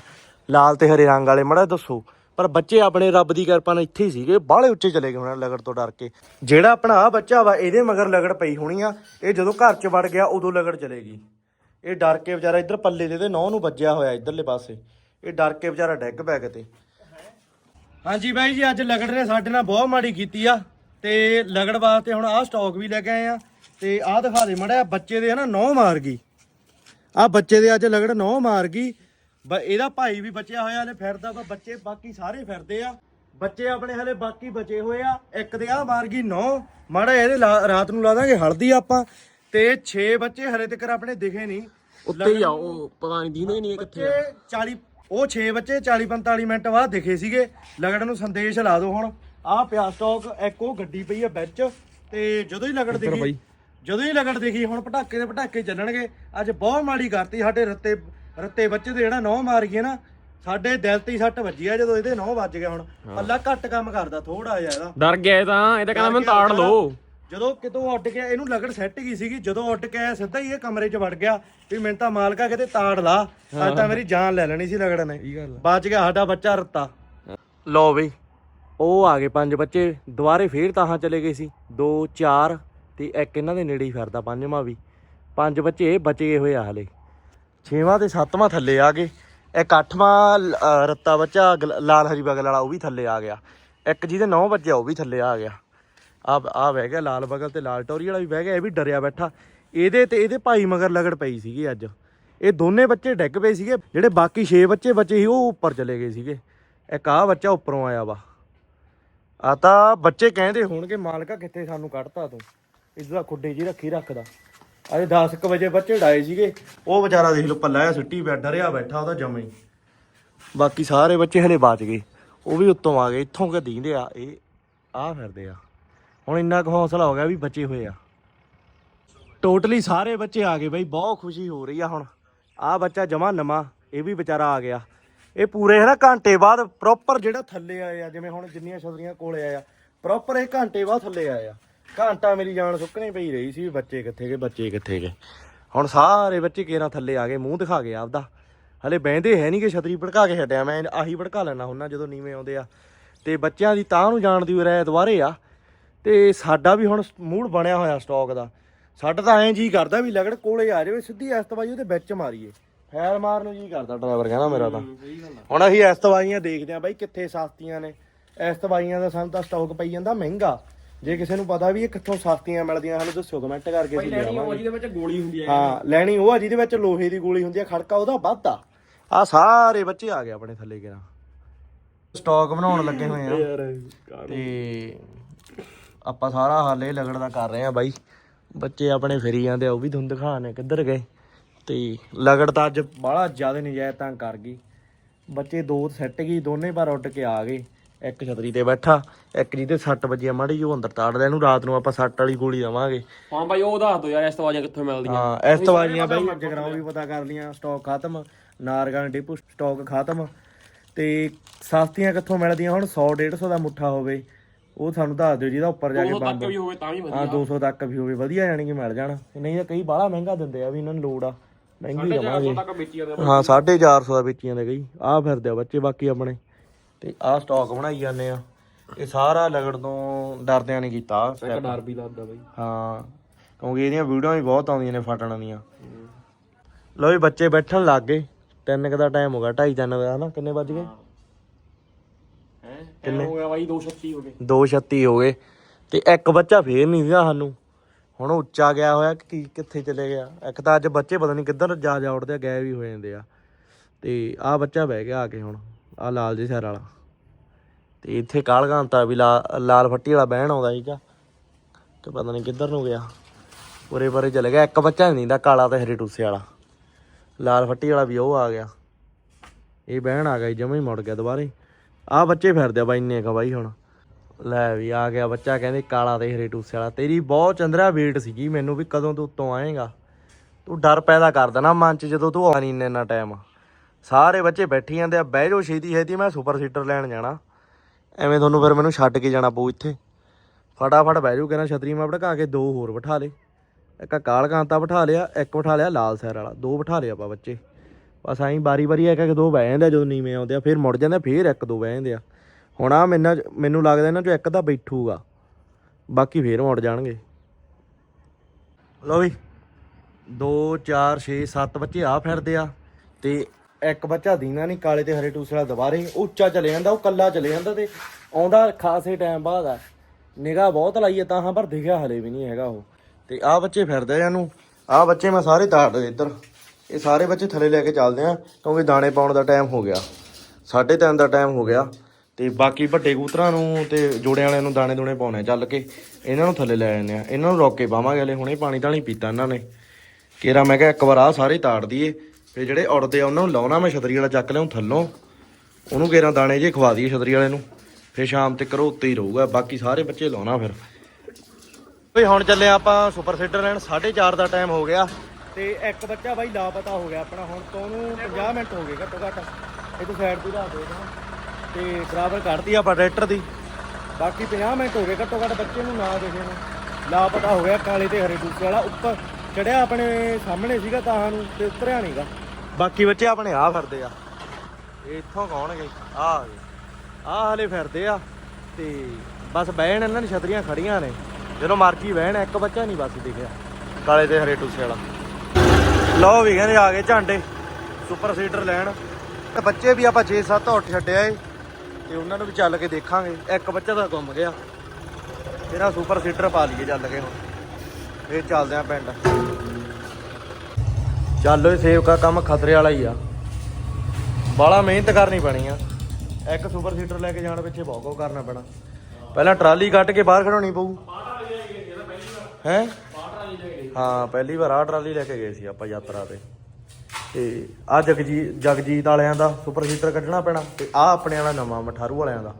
ਲਾਲ ਤੇ ਹਰੇ ਰੰਗ ਵਾਲੇ, ਮੜਾ ਦੱਸੋ। ਪਰ ਬੱਚੇ ਆਪਣੇ ਰੱਬ ਦੀ ਕਿਰਪਾ ਨਾਲ ਇੱਥੇ ਹੀ ਸੀਗੇ, ਬਾਹਲੇ ਉੱਚੇ ਚਲੇ ਗਏ ਹੋਣਾ ਲਗੜ ਤੋਂ ਡਰ ਕੇ। ਜਿਹੜਾ ਆਪਣਾ ਆ ਬੱਚਾ ਵਾ, ਇਹਦੇ ਮਗਰ ਲਗੜ ਪਈ ਹੋਣੀ ਆ। ਇਹ ਜਦੋਂ ਘਰ 'ਚ ਵੜ ਗਿਆ, ਉਦੋਂ ਲਗੜ ਚਲੇਗੀ। ਇਹ ਡਰ ਕੇ ਵਿਚਾਰਾ ਇੱਧਰ ਪੱਲੇ ਦੇ ਤੇ ਨੌ ਨੂੰ ਵੱਜਿਆ ਹੋਇਆ ਇੱਧਰਲੇ ਪਾਸੇ। ਇਹ ਡਰ ਕੇ ਵਿਚਾਰਾ ਡਿੱਗ ਪਿਆ ਕਿਤੇ। ਹਾਂਜੀ ਬਾਈ ਜੀ, ਅੱਜ ਲਗੜ ਨੇ ਸਾਡੇ ਨਾਲ ਬਹੁਤ ਮਾੜੀ ਕੀਤੀ ਆ। ਤੇ ਲਗੜ ਵਾਸਤੇ ਹੁਣ ਆਹ ਸਟਾਕ ਵੀ ਲੈ ਕੇ ਆਏ ਆ। ਤੇ ਆਹ ਦਿਖਾ ਦੇ ਮੜਿਆ ਬੱਚੇ ਦੇ ਨਾ ਨੌ ਮਾਰ ਗਈ। ਆ ਬੱਚੇ ਦੇ ਅੱਜ ਲਗੜ ਨੌ ਮਾਰ ਗਈ। ਬ- ਇਹਦਾ ਭਾਈ ਵੀ ਬਚਿਆ ਹੋਇਆ ਹਲੇ ਫਿਰਦਾ ਵਾ ਬੱਚੇ ਬਾਕੀ ਸਾਰੇ ਫਿਰਦੇ ਆ। ਬੱਚੇ ਆਪਣੇ ਹਲੇ ਬਾਕੀ ਬਚੇ ਹੋਏ ਆ। ਇੱਕ ਦੇ ਆ ਮਾਰ ਗਈ ਨੌ ਮਾੜਾ ਇਹਦੇ ਰਾਤ ਨੂੰ ਲਾ ਦਾਂਗੇ ਹਲਦੀ ਆਪਾਂ। ਤੇ 6 ਬੱਚੇ ਹਲੇ ਤੱਕ ਆਪਣੇ ਦਿਖੇ ਨਹੀਂ। ਉੱਤੇ ਹੀ ਆ ਉਹ ਪਤਾ ਨਹੀਂ ਦੀਨੇ ਨਹੀਂ ਕਿੱਥੇ ਬੱਚੇ 40 ਉਹ 6 ਬੱਚੇ 40 45 ਮਿੰਟ ਬਾਅਦ ਦਿਖੇ ਸੀਗੇ। ਲਗੜ ਨੂੰ ਸੰਦੇਸ਼ ਲਾ ਦਿਓ ਹੁਣ। ਆਹ ਪਿਆ ਸਟਾਕ ਇੱਕ ਉਹ ਗੱਡੀ ਪਈ ਆ ਵਿੱਚ। ਤੇ ਜਦੋਂ ਹੀ ਲਗੜ ਦਿਖੀ ਜਦੋਂ ਹੀ ਲਗੜ ਦਿਖੀ ਹੁਣ ਪਟਾਕੇ ਦੇ ਪਟਾਕੇ ਚੱਲਣਗੇ। ਅੱਜ ਬਹੁਤ ਮਾੜੀ ਕਰਤੀ ਸਾਡੇ ਰੱਤੇ ਰੱਤੇ ਬੱਚੇ ਦੇ ਜਿਹੜਾ ਨੌ ਮਾਰ ਗਏ ਨਾ ਸਾਡੇ ਦਿਲ ਤੇ ਹੀ ਸੱਟ ਵੱਜੀ ਆ ਜਦੋਂ ਇਹਦੇ ਨੌ ਵੱਜ ਗਿਆ ਹੁਣ। ਅੱਲਾ ਘੱਟ ਕੰਮ ਕਰਦਾ ਥੋੜਾ ਜਿਹਾ ਇਹਦਾ। ਡਰ ਗਿਆ ਇਹ ਤਾਂ ਇਹ ਤਾਂ ਕਹਿੰਦਾ ਮੈਨੂੰ ਤਾੜ ਲਓ। ਜਦੋਂ ਕਿਤੋਂ ਉੱਡ ਗਿਆ ਇਹਨੂੰ ਲਗੜ ਸੈੱਟ ਗਈ ਸੀਗੀ ਜਦੋਂ ਉੱਡ ਕੇ ਆਇਆ ਸਿੱਧਾ ਹੀ ਇਹ ਕਮਰੇ 'ਚ ਵੜ ਗਿਆ ਵੀ ਮੈਨੂੰ ਤਾਂ ਮਾਲਕਾ ਕਿਤੇ ਤਾੜ ਲਾ ਅੱਜ ਤਾਂ ਮੇਰੀ ਜਾਨ ਲੈ ਲੈਣੀ ਸੀ ਲਗੜ ਨੇ। ਬਚ ਗਿਆ ਸਾਡਾ ਬੱਚਾ ਰੱਤਾ। ਲਓ ਬਈ ਉਹ ਆ ਗਏ ਪੰਜ ਬੱਚੇ ਦੁਬਾਰੇ ਫੇਰ ਤਾਹਾਂ ਚਲੇ ਗਏ ਸੀ। 2 4 ਤੇ ਇੱਕ ਇਹਨਾਂ ਦੇ ਨੇੜੇ ਹੀ ਫਿਰਦਾ ਪੰਜਵਾਂ ਵੀ। ਪੰਜ ਬੱਚੇ ਬਚੇ ਹੋਏ ਆ ਹਲੇ। ਛੇਵਾਂ ਤੇ ਸੱਤਵਾਂ ਥੱਲੇ ਆ ਗਏ। ਇੱਕ ਅੱਠਵਾਂ ਰੱਤਾ ਬੱਚਾ, ਗਲ- ਲਾਲ ਹਰੀ ਬਗਲ ਵਾਲਾ, ਉਹ ਵੀ ਥੱਲੇ ਆ ਗਿਆ। ਇੱਕ ਜਿਹਦੇ ਨੌ ਬੱਚੇ ਉਹ ਵੀ ਥੱਲੇ ਆ ਗਿਆ। ਆ ਆ ਬਹਿ ਗਿਆ ਲਾਲ ਬਗਲ ਤੇ ਲਾਲ ਟੋਰੀ ਵਾਲਾ ਵੀ ਬਹਿ ਗਿਆ, ਇਹ ਵੀ ਡਰਿਆ ਬੈਠਾ। ਇਹਦੇ ਤੇ, ਇਹਦੇ ਭਾਈ ਮਗਰ ਲਗੜ ਪਈ ਸੀਗੀ ਅੱਜ। ਇਹ ਦੋਨੇ ਬੱਚੇ ਡਿੱਗ ਪਏ ਸੀਗੇ, ਜਿਹੜੇ ਬਾਕੀ 6 ਬੱਚੇ ਬਚੇ ਸੀ, ਉਹ ਉੱਪਰ ਚਲੇ ਗਏ ਸੀਗੇ। ਇੱਕ ਆ ਬੱਚਾ ਉੱਪਰੋਂ ਆਇਆ ਵਾ। ਆ ਤਾਂ ਬੱਚੇ ਕਹਿੰਦੇ ਹੋਣਗੇ, ਮਾਲਕਾ ਕਿੱਥੇ ਸਾਨੂੰ ਕੱਢਤਾ ਤੂੰ? ਇਦਾਂ ਖੁੱਡੇ ਜੀ ਰੱਖੀ ਰੱਖਦਾ ਅਜੇ 10:00 ਵਜੇ ਬੱਚੇ ਡਾਏ ਸੀਗੇ। ਉਹ ਵਿਚਾਰਾ ਦੇਖ ਲਓ, ਪੱਲਾ ਆ ਸੁੱਟੀ ਪਿਆ ਡਰਿਆ ਬੈਠਾ ਉਹਦਾ ਜਮੇ ਹੀ। ਬਾਕੀ ਸਾਰੇ ਬੱਚੇ ਹਲੇ ਬਾਚ ਗਏ। ਉਹ ਵੀ ਉੱਤੋਂ ਆ ਗਏ, ਇੱਥੋਂ ਕਿ ਦੀਂਦੇ ਆ, ਇਹ ਆ ਫਿਰਦੇ ਆ। ਹੁਣ ਇੰਨਾ ਕੁ ਹੌਸਲਾ ਹੋ ਗਿਆ ਵੀ ਬਚੇ ਹੋਏ ਆ। ਟੋਟਲੀ ਸਾਰੇ ਬੱਚੇ ਆ ਗਏ ਬਈ, ਬਹੁਤ ਖੁਸ਼ੀ ਹੋ ਰਹੀ ਆ ਹੁਣ। ਆ ਬੱਚਾ ਜਮਾ ਨਵਾਂ, ਇਹ ਵੀ ਵਿਚਾਰਾ ਆ ਗਿਆ। ਇਹ ਪੂਰੇ ਹੈ ਨਾ ਘੰਟੇ ਬਾਅਦ ਪ੍ਰੋਪਰ ਜਿਹੜਾ ਥੱਲੇ ਆਏ ਆ, ਜਿਵੇਂ ਹੁਣ ਜਿੰਨੀਆਂ ਛਤਰੀਆਂ ਕੋਲੇ ਆਇਆ ਪ੍ਰੋਪਰ ਇਹ ਘੰਟੇ ਬਾਅਦ ਥੱਲੇ ਆਏ ਆ। ਘੰਟਾ ਮੇਰੀ ਜਾਨ ਸੁੱਕਣੀ ਪਈ ਰਹੀ ਸੀ ਵੀ ਬੱਚੇ ਕਿੱਥੇ ਗਏ ਬੱਚੇ ਕਿੱਥੇ ਗਏ। ਹੁਣ ਸਾਰੇ ਬੱਚੇ ਕੇਰਾਂ ਥੱਲੇ ਆ ਗਏ ਮੂੰਹ ਦਿਖਾ ਗਏ ਆਪਦਾ। ਹਲੇ ਬਹਿੰਦੇ ਹੈ ਨਹੀਂ ਕਿ ਛਤਰੀ ਭੜਕਾ ਕੇ ਛੱਡਿਆ ਮੈਂ ਆਹੀ ਭੜਕਾ ਲੈਣਾ ਹੁੰਨਾ ਜਦੋਂ ਨੀਵੇਂ ਆਉਂਦੇ ਆ। ਤੇ ਬੱਚਿਆਂ ਦੀ ਤਾਂ ਨੂੰ ਜਾਣ ਦੀ ਰਾਇ ਦੁਬਾਰੇ ਆ। ਤੇ ਸਾਡਾ ਵੀ ਹੁਣ ਮੂਡ ਬਣਿਆ ਹੋਇਆ ਸਟਾਕ ਦਾ। ਸਾਡਾ ਤਾਂ ਐਂ ਜੀ ਕਰਦਾ ਵੀ ਲਗੜ ਕੋਲੇ ਆ ਜਾਵੇ ਸਿੱਧੀ ਐਸਤਵਾਈ ਉਹਦੇ ਵਿੱਚ ਮਾਰੀਏ। ਫੈਰ ਮਾਰਨ ਨੂੰ ਜੀ ਕਰਦਾ ਡਰਾਈਵਰ ਕਹਿੰਦਾ ਮੇਰਾ ਤਾਂ। ਹੁਣ ਅਸੀਂ ਐਸਤਵਾਈਆਂ ਦੇਖਦੇ ਆਂ ਬਾਈ ਕਿੱਥੇ ਸਸਤੀਆਂ ਨੇ। ਐਸਤਵਾਈਆਂ ਦਾ ਸਾਨੂੰ ਤਾਂ ਸਟਾਕ ਪਈ ਜਾਂਦਾ ਮਹਿੰਗਾ। ਜੇ ਕਿਸੇ ਨੂੰ ਪਤਾ ਵੀ ਇਹ ਕਿੱਥੋਂ ਸਸਤੀਆਂ ਮਿਲਦੀਆਂ ਸਾਨੂੰ ਦੱਸਿਓ ਕਮੈਂਟ ਕਰਕੇ ਅਸੀਂ ਲਿਆਵਾਂਗੇ। ਜਿਹਦੇ ਵਿੱਚ ਗੋਲੀ ਹੁੰਦੀ ਹਾਂ ਲੈਣੀ ਉਹ ਆ ਜਿਹਦੇ ਵਿੱਚ ਲੋਹੇ ਦੀ ਗੋਲੀ ਹੁੰਦੀ ਆ ਖੜਕਾ ਉਹਦਾ ਵੱਧ ਆ ਆ ਸਾਰੇ ਬੱਚੇ ਆ ਗਏ ਆਪਣੇ ਥੱਲੇ ਕਿਰਾ ਸਟਾਕ ਬਣਾਉਣ ਲੱਗੇ ਹੋਏ ਆ। ਤੇ ਆਪਾਂ ਸਾਰਾ ਹਾਲ ਲਗੜ ਦਾ ਕਰ ਰਹੇ ਆ ਬਾਈ। ਬੱਚੇ ਆਪਣੇ ਫਿਰੀ ਜਾਂਦੇ ਆ ਉਹ ਵੀ ਤੁਹਾਨੂੰ ਦਿਖਾਣੇ ਕਿੱਧਰ ਗਏ। ਤੇ ਲਗੜ ਤਾਂ ਅੱਜ ਬਾਹਲਾ ਜ਼ਿਆਦਾ ਨਜਾਇਜ਼ ਤੰਗ ਕਰ ਗਈ। ਬੱਚੇ ਦੋ ਸੈੱਟ ਗਈ ਦੋਨੇ ਪਰ ਉੱਡ ਕੇ ਆ ਗਏ। ਇੱਕ ਛਤਰੀ ਤੇ ਬੈਠਾ ਇੱਕ ਜਿਹਦੇ ਸੱਟ ਵੱਜੀਆਂ ਮਾੜੀ ਜਿਹੀ ਉਹ ਅੰਦਰ ਤਾੜਦਾ ਇਹਨੂੰ ਰਾਤ ਨੂੰ ਆਪਾਂ ਸੱਟ ਵਾਲੀ ਗੋਲੀ ਦਵਾਂਗੇ। ਹਾਂ ਬਾਈ ਉਹ ਦੱਸ ਦੋ ਯਾਰ ਇਸ ਤਵਾਜੀਆਂ ਕਿੱਥੋਂ ਮਿਲਦੀਆਂ। ਹਾਂ ਇਸ ਤੋਂ ਬਾਅਦ ਬਾਈ। ਜਗਰਾਉਂ ਵੀ ਪਤਾ ਕਰ ਲੀਆਂ ਸਟਾਕ ਖਤਮ ਨਾਰਗਨ ਡਿਪੂ ਸਟਾਕ ਖਤਮ। ਤੇ ਸਸਤੀਆਂ ਕਿੱਥੋਂ ਮਿਲਦੀਆਂ ਹੁਣ? 100 150 ਦਾ ਮੁੱਠਾ ਹੋਵੇ ਉਹ ਸਾਨੂੰ ਦੱਸ ਦਿਓ ਜਿਹਦਾ ਉੱਪਰ ਜਾ ਕੇ ਬੰਦ ਤੱਕ ਵੀ ਹੋਵੇ ਤਾਂ ਵੀ ਹਾਂ ਵਧੀਆ 200 ਤੱਕ ਵੀ ਹੋਵੇ ਵਧੀਆ ਜਾਣੀ ਕਿ ਮਿਲ ਜਾਣਾ। ਨਹੀਂ ਤਾਂ ਕਈ ਬਾਹਲਾ ਮਹਿੰਗਾ ਦਿੰਦੇ ਆ ਵੀ ਇਹਨਾਂ ਨੂੰ ਲੋੜ ਆ। ਮਹਿੰਗੀ ਦਵਾਂਗੇ। ਤੱਕ ਵੇਚੀ ਜਾਂਦੇ ਹਾਂ 450 ਦਾ ਵੇਚੀਆਂ ਦੇ ਗਈ ਆ ਫਿਰਦੇ ਆ ਬੱਚੇ ਬਾਕੀ ਆਪਣੇ। ਤੇ ਆਹ ਸਟਾਕ ਬਣਾਈ ਜਾਂਦੇ ਆ। ਇਹ ਸਾਰਾ ਲਗੜ ਤੋਂ ਡਰਦਿਆਂ ਨਹੀਂ ਕੀਤਾ ਆਹ step। ਡਰ ਵੀ ਲੱਗਦਾ ਬਾਈ। ਹਾਂ ਕਿਉਂਕਿ ਇਹਦੀਆਂ ਵੀਡੀਓ ਵੀ ਬਹੁਤ ਆਉਂਦੀਆਂ ਨੇ ਫਟਣ ਦੀਆਂ ਲੋ ਵੀ ਬੱਚੇ ਬੈਠਣ ਲੱਗ ਗਏ। ਤਿੰਨ ਕ ਦਾ ਟਾਈਮ ਹੋ ਗਿਆ 2:30 ਤਿੰਨ ਦਾ ਹਨਾ? ਕਿੰਨੇ ਵੱਜ ਗਏ? ਹੈ? ਕਿੰਨੇ? ਹੋ ਗਿਆ ਬਾਈ 236 ਹੋ ਗਏ। 2:36 ਹੋ ਗਏ। ਤੇ ਇੱਕ ਬੱਚਾ ਫੇਰ ਨਹੀਂ ਸੀਗਾ ਸਾਨੂੰ। ਹੁਣ ਉਹ ਉੱਚਾ ਗਿਆ ਹੋਇਆ ਕਿ ਕੀ- ਕਿੱਥੇ ਚਲੇ ਗਿਆ? ਇੱਕ ਤਾਂ ਅੱਜ ਬੱਚੇ ਪਤਾ ਨਹੀਂ ਕਿੱਧਰ ਜਾ ਜਾ ਉੜਦੇ ਆ ਗਏ ਵੀ ਹੋ ਜਾਂਦੇ ਆ। ਤੇ ਆਹ ਬੱਚਾ ਬਹਿ ਗਿਆ ਆ ਕੇ ਹੁਣ। ਆਹ ਲਾਲ ਜੀ ਸ਼ਹਿਰ ਵਾਲਾ। ਤੇ ਇੱਥੇ ਕਾਲਗਾਂਤਾ ਵੀ ਲਾ- ਲਾਲ ਫੱਟੀ ਵਾਲਾ ਬਹਿਣ ਆਉਂਦਾ ਸੀਗਾ। ਤੇ ਪਤਾ ਨਹੀਂ ਕਿੱਧਰ ਨੂੰ ਗਿਆ। ਉਰੇ ਪਰੇ ਚਲੇ ਗਿਆ। ਇੱਕ ਬੱਚਾ ਨਹੀਂ ਦਾ ਕਾਲਾ ਤੇ ਹਰੇ ਟੂਸੇ ਵਾਲਾ। ਲਾਲ ਫੱਟੀ ਵਾਲਾ ਵੀ ਉਹ ਆ ਗਿਆ। ਇਹ ਬਹਿਣ ਆ ਗਿਆ ਜਮਾ ਹੀ ਮੁੜ ਗਿਆ ਦੁਬਾਰੇ। ਆਹ ਬੱਚੇ ਫਿਰਦੇ ਆ ਬਾਈ, ਇੰਨੇ ਕਾ ਬਾਈ ਹੁਣ। ਲੈ ਵੀ ਆ ਗਿਆ ਬੱਚਾ, ਕਹਿੰਦੇ ਕਾਲਾ ਤੇ ਹਰੇ ਟੂਸੇ ਵਾਲਾ। ਤੇਰੀ ਬਹੁਤ ਚੰਦਰਾ ਵੇਟ ਸੀਗੀ, ਮੈਨੂੰ ਵੀ ਕਦੋਂ ਤੂੰ ਉੱਤੋਂ ਆਏਗਾ। ਤੂੰ ਡਰ ਪੈਦਾ ਕਰ ਦੇਣਾ ਮਨ ਚ, ਜਦੋਂ ਤੂੰ ਆਉਣਾ ਨਹੀਂ ਇੰਨਾ ਇੰਨਾ ਟਾਈਮ ਸਾਰੇ ਬੱਚੇ ਬੈਠੀ ਜਾਂਦੇ ਆ ਬਹਿ ਜਾਓ ਛੇਤੀ ਛੇਤੀ ਮੈਂ ਸੁਪਰ ਸੀਟਰ ਲੈਣ ਜਾਣਾ। ਐਵੇਂ ਤੁਹਾਨੂੰ ਫਿਰ ਮੈਨੂੰ ਛੱਡ ਕੇ ਜਾਣਾ ਪਊ ਇੱਥੇ। ਫਟਾਫਟ ਬਹਿ ਜਾਓ ਕਹਿੰਦਾ ਛਤਰੀ ਮੈਂ ਭੜਕਾ ਕੇ ਦੋ ਹੋਰ ਬਿਠਾ ਲੇ ਇੱਕ ਕਾਲ ਕਾਂਤਾ ਬਿਠਾ ਲਿਆ ਇੱਕ ਬਿਠਾ ਲਿਆ ਲਾਲ ਸੈਰ ਵਾਲਾ। ਦੋ ਬਿਠਾ ਲਿਆ ਆਪਾਂ ਬੱਚੇ। ਬਸ ਐਂ ਬਾਰੀ ਬਾਰੀ ਇੱਕ ਇੱਕ ਦੋ ਬਹਿ ਜਾਂਦੇ ਆ ਜਦੋਂ ਨੀਵੇਂ ਆਉਂਦੇ ਆ ਫਿਰ ਮੁੜ ਜਾਂਦੇ ਆ, ਫਿਰ ਇੱਕ ਦੋ ਬਹਿ ਜਾਂਦੇ ਆ। ਹੁਣ ਆ ਮੈਨੂੰ ਮੈਨੂੰ ਲੱਗਦਾ ਇਹਨਾਂ ਚੋਂ ਇੱਕ ਤਾਂ ਬੈਠੂਗਾ। ਬਾਕੀ ਫੇਰ ਮੁੜ ਜਾਣਗੇ। ਲਓ ਵੀ 2 4 6 7 ਬੱਚੇ ਆ ਫਿਰਦੇ ਆ ਤੇ ਇੱਕ ਬੱਚਾ ਦੀਨਾ ਨਹੀਂ, ਕਾਲੇ ਤੇ ਹਰੇ ਟੂਸੇ ਵਾਲਾ ਦੁਬਾਰੇ ਉੱਚਾ ਚਲੇ ਜਾਂਦਾ, ਉਹ ਕੱਲਾ ਚਲੇ ਜਾਂਦਾ ਤੇ ਆਉਂਦਾ ਖਾਸੇ ਟਾਈਮ ਬਾਅਦ ਆ। ਨਿਗਾਹ ਬਹੁਤ ਲਾਈ ਆ ਤਾਂ ਹਾਂ, ਪਰ ਦਿਖਿਆ ਹਲੇ ਵੀ ਨਹੀਂ ਹੈਗਾ ਉਹ। ਤੇ ਆ ਬੱਚੇ ਫਿਰਦੇ ਆ ਇਹਨੂੰ। ਆ ਬੱਚੇ ਮੈਂ ਸਾਰੇ ਤਾੜ ਦੇ ਇੱਧਰ। ਇਹ ਸਾਰੇ ਬੱਚੇ ਥੱਲੇ ਲੈ ਕੇ ਚੱਲਦੇ ਆ, ਕਿਉਂਕਿ ਦਾਣੇ ਪਾਉਣ ਦਾ ਟਾਈਮ ਹੋ ਗਿਆ। ਸਾਢੇ ਤਿੰਨ ਦਾ ਟਾਈਮ ਹੋ ਗਿਆ। ਤੇ ਬਾਕੀ ਵੱਡੇ ਕਬੂਤਰਾਂ ਨੂੰ ਤੇ ਜੋੜਿਆਂ ਵਾਲਿਆਂ ਨੂੰ ਦਾਣੇ ਦੂਣੇ ਪਾਉਣੇ ਚੱਲ ਕੇ। ਇਹਨਾਂ ਨੂੰ ਥੱਲੇ ਲੈ ਜਾਂਦੇ ਆ। ਇਹਨਾਂ ਨੂੰ ਰੋਕ ਕੇ ਪਾਵਾਂਗੇ ਹਲੇ, ਹੁਣੇ ਪਾਣੀ ਤਾਂ ਨਹੀਂ ਪੀਤਾ ਇਹਨਾਂ ਨੇ। ਕੇਰਾ ਮੈਂ ਕਿਹਾ ਇੱਕ ਵਾਰ ਆ ਸਾਰੇ ਤਾੜ ਦਈਏ ਫਿਰ ਜਿਹੜੇ ਉੜਦੇ ਆ, ਉਹਨਾਂ ਨੂੰ ਲਾਉਣਾ, ਮੈਂ ਛਤਰੀ ਵਾਲਾ ਚੱਕ ਲਿਆ ਥੱਲੋਂ। ਉਹਨੂੰ ਕੇਰਾ ਦਾਣੇ ਜੇ ਖਵਾ ਦਈਏ ਛਤਰੀ ਵਾਲੇ ਨੂੰ। ਫਿਰ ਸ਼ਾਮ ਤੱਕ ਉੱਤੇ ਹੀ ਰਹੂਗਾ, ਬਾਕੀ ਸਾਰੇ ਬੱਚੇ ਲਾਉਣਾ ਫਿਰ। ਬਈ, ਹੁਣ ਚੱਲੇ ਆਪਾਂ ਸੁਪਰ ਸੀਡਰ ਲੈਣ 4:30 ਦਾ ਟਾਈਮ ਹੋ ਗਿਆ। ਤੇ ਇੱਕ ਬੱਚਾ ਬਾਈ ਲਾਪਤਾ ਹੋ ਗਿਆ ਆਪਣਾ, ਹੁਣ ਤੋਂ ਉਹਨੂੰ 50 ਮਿੰਟ ਹੋ ਗਏ ਘੱਟੋ ਘੱਟ। ਇਹ ਤੋਂ ਸਾਈਡ ਤੇ ਰੱਖ ਦੇ ਤੇ ਬਰਾਬਰ ਕੱਢਦੀ ਆਪਾਂ ਟਰੈਕਟਰ ਦੀ। ਬਾਕੀ 50 ਮਿੰਟ ਹੋ ਗਏ ਘੱਟੋ ਘੱਟ ਬੱਚੇ ਨੂੰ ਨਾ ਦੇਖੇ ਨੂੰ ਲਾਪਤਾ ਹੋ ਗਿਆ ਕਾਲੇ ਤੇ ਹਰੇ ਦੂਸਰੇ ਵਾਲਾ, ਉੱਪਰ। ਚੜਿਆ ਆਪਣੇ ਸਾਹਮਣੇ ਸੀਗਾ ਤਾਂ ਨੂੰ ਤੇ ਉਤਰਿਆ ਨਹੀਂਗਾ ਬਾਕੀ ਬੱਚੇ ਆਪਣੇ ਆ ਫਿਰਦੇ ਆ। ਇਹ ਇੱਥੋਂ ਕੌਣਗੇ ਆ ਆ ਗਏ। ਆ ਹਲੇ ਫਿਰਦੇ ਆ ਤੇ ਬਸ ਬਹਿਣ ਇਹਨਾਂ ਨੇ ਛਤਰੀਆਂ ਖੜੀਆਂ ਨੇ। ਜਦੋਂ ਮਰਜ਼ੀ ਬਹਿਣ, ਇੱਕ ਬੱਚਾ ਨਹੀਂ ਬਸ ਦਿਖਿਆ। ਕਾਲੇ ਤੇ ਹਰੇ ਟੂਸੇ ਵਾਲਾ। ਲਓ ਵੀ ਕਹਿੰਦੇ ਆ ਗਏ ਝਾਂਡੇ। ਸੁਪਰ ਸੀਟਰ ਲੈਣ। ਤੇ ਬੱਚੇ ਵੀ ਆਪਾਂ 6-7 ਉੱਠ ਛੱਡਿਆ ਏ। ਤੇ ਉਹਨਾਂ ਨੂੰ ਵੀ ਚੱਲ ਕੇ ਦੇਖਾਂਗੇ। ਇੱਕ ਬੱਚਾ ਤਾਂ ਗੁੰਮ ਗਿਆ। ਤੇਰਾ ਸੁਪਰ ਸੀਟਰ ਪਾ ਲਈਏ ਚੱਲ ਕੇ ਹੁਣ। ਫੇਰ ਚੱਲਦੇ ਆ ਪਿੰਡ। ਚੱਲੋ ਇਹ ਸੇਵ ਕੰਮ ਖਤਰੇ ਵਾਲਾ ਹੀ ਆ। ਬਾਲਾ ਮਿਹਨਤ ਕਰਨੀ ਪੈਣੀ ਆ। ਇੱਕ ਸੁਪਰ ਸੀਟਰ ਲੈ ਕੇ ਜਾਣ ਪਿੱਛੇ ਬਹੁਤ ਕੁਝ ਕਰਨਾ ਪੈਣਾ। ਪਹਿਲਾਂ ਟਰਾਲੀ ਕੱਢ ਕੇ ਬਾਹਰ ਖੜਾਉਣੀ ਪਊ। ਹੈ? ਹਾਂ, ਪਹਿਲੀ ਵਾਰ ਆ ਟਰਾਲੀ ਲੈ ਕੇ ਗਏ ਸੀ ਆਪਾਂ ਯਾਤਰਾ ਤੇ। ਤੇ ਆ ਜਗਜੀਤ ਜਗਜੀਤ ਵਾਲਿਆਂ ਦਾ ਸੁਪਰ ਸੀਟਰ ਕੱਢਣਾ ਪੈਣਾ ਤੇ ਆ ਆਪਣੇ ਵਾਲਾ ਨਵਾਂ ਮਠਾਰੂ ਵਾਲਿਆਂ ਦਾ।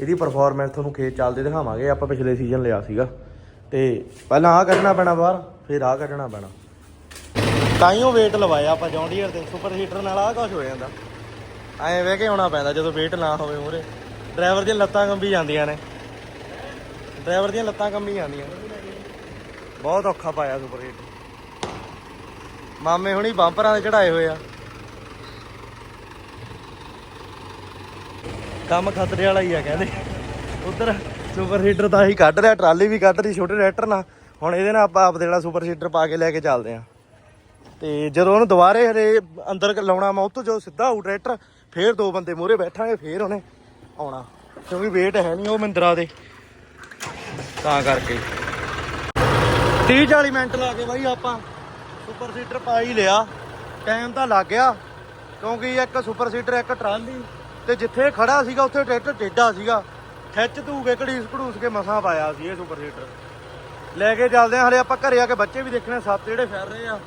ਇਹਦੀ ਪਰਫਾਰਮੈਂਸ ਤੁਹਾਨੂੰ ਖੇਤ ਚੱਲਦੇ ਦਿਖਾਵਾਂਗੇ, ਆਪਾਂ ਪਿਛਲੇ ਸੀਜ਼ਨ ਲਿਆ ਸੀਗਾ। ਤੇ ਪਹਿਲਾਂ ਆ ਕੱਢਣਾ ਪੈਣਾ ਬਾਹਰ, ਫਿਰ ਆ ਕੱਢਣਾ ਪੈਣਾ। ਤਾਂ ਹੀ ਉਹ weight ਲਵਾਇਆ ਆਪਾਂ ਜੌਂਡੀਅਰ ਤੇ ਸੁਪਰ ਹੀਟਰ ਨਾਲ ਆ ਕੁਝ ਹੋ ਜਾਂਦਾ। ਐਂ ਵੇ ਕੇ ਆਉਣਾ ਪੈਂਦਾ ਜਦੋਂ weight ਨਾ ਹੋਵੇ ਮੂਰੇ ਡਰਾਈਵਰ ਦੀਆਂ ਲੱਤਾਂ ਕੰਬੀ ਜਾਂਦੀਆਂ ਨੇ। ਡਰਾਈਵਰ ਦੀਆਂ ਲੱਤਾਂ ਕੰਬੀ ਜਾਂਦੀਆਂ ਬਹੁਤ ਔਖਾ ਪਾਇਆ ਸੁਪਰ ਹੀਟਰ ਮਾਮੇ ਹੁਣੀ ਬੰਪਰਾਂ ਦੇ ਚੜਾਏ ਹੋਏ ਆ। ਕੰਮ ਖਤਰੇ ਵਾਲਾ ਹੀ ਆ ਕਹਿੰਦੇ। ਉਧਰ ਸੁਪਰ ਹੀਟਰ ਤਾਂ ਅਸੀਂ ਕੱਢ ਰਿਹਾ ਟਰਾਲੀ ਵੀ ਕੱਢ ਰਹੀ ਛੋਟੇ ਟਰੈਕਟਰ ਨਾਲ। ਹੁਣ ਇਹਦੇ ਨਾਲ ਆਪਾਂ ਆਪਦੇ ਜਿਹੜਾ ਸੁਪਰ ਹੀਟਰ ਪਾ ਕੇ ਲੈ ਕੇ ਚੱਲਦੇ ਆ ਤੇ ਜਦੋਂ ਉਹਨੂੰ ਦੁਬਾਰੇ ਹਰੇ ਅੰਦਰ ਲਾਉਣਾ, ਮੈਂ ਉੱਥੋਂ ਜੋ ਸਿੱਧਾ ਆਊ ਟਰੈਕਟਰ, ਫੇਰ ਦੋ ਬੰਦੇ ਮੂਹਰੇ ਬੈਠਾਂਗੇ, ਫੇਰ ਉਹਨੇ ਆਉਣਾ। ਕਿਉਂਕਿ ਵੇਟ ਹੈ ਨਹੀਂ ਉਹ ਮਿੰਦਰਾ ਦੇ। ਤਾਂ ਕਰਕੇ। 30 40 ਮਿੰਟ ਲਾ ਕੇ ਬਾਈ ਆਪਾਂ ਸੁਪਰ ਸੀਟਰ ਪਾ ਹੀ ਲਿਆ। ਟਾਈਮ ਤਾਂ ਲੱਗ ਗਿਆ, ਕਿਉਂਕਿ ਇੱਕ ਸੁਪਰ ਸੀਟਰ ਇੱਕ ਟਰਾਲੀ, ਤੇ ਜਿੱਥੇ ਖੜਾ ਸੀਗਾ, ਉੱਥੇ ਟਰੈਕਟਰ ਟੇਡਾ ਸੀਗਾ। ਖਿੱਚ ਧੂ ਕੇ, ਘੜੀਸ ਘੜੂਸ ਕੇ ਮਸਾਂ ਪਾਇਆ ਸੀ ਇਹ ਸੁਪਰ ਸੀਟਰ ਲੈ ਕੇ ਚੱਲਦੇ ਆ ਹਲੇ ਆਪਾਂ ਘਰੇ ਆ ਕੇ ਬੱਚੇ ਵੀ ਦੇਖਣੇ ਸੱਤ ਜਿਹੜੇ ਫਿਰ ਰਹੇ ਆ,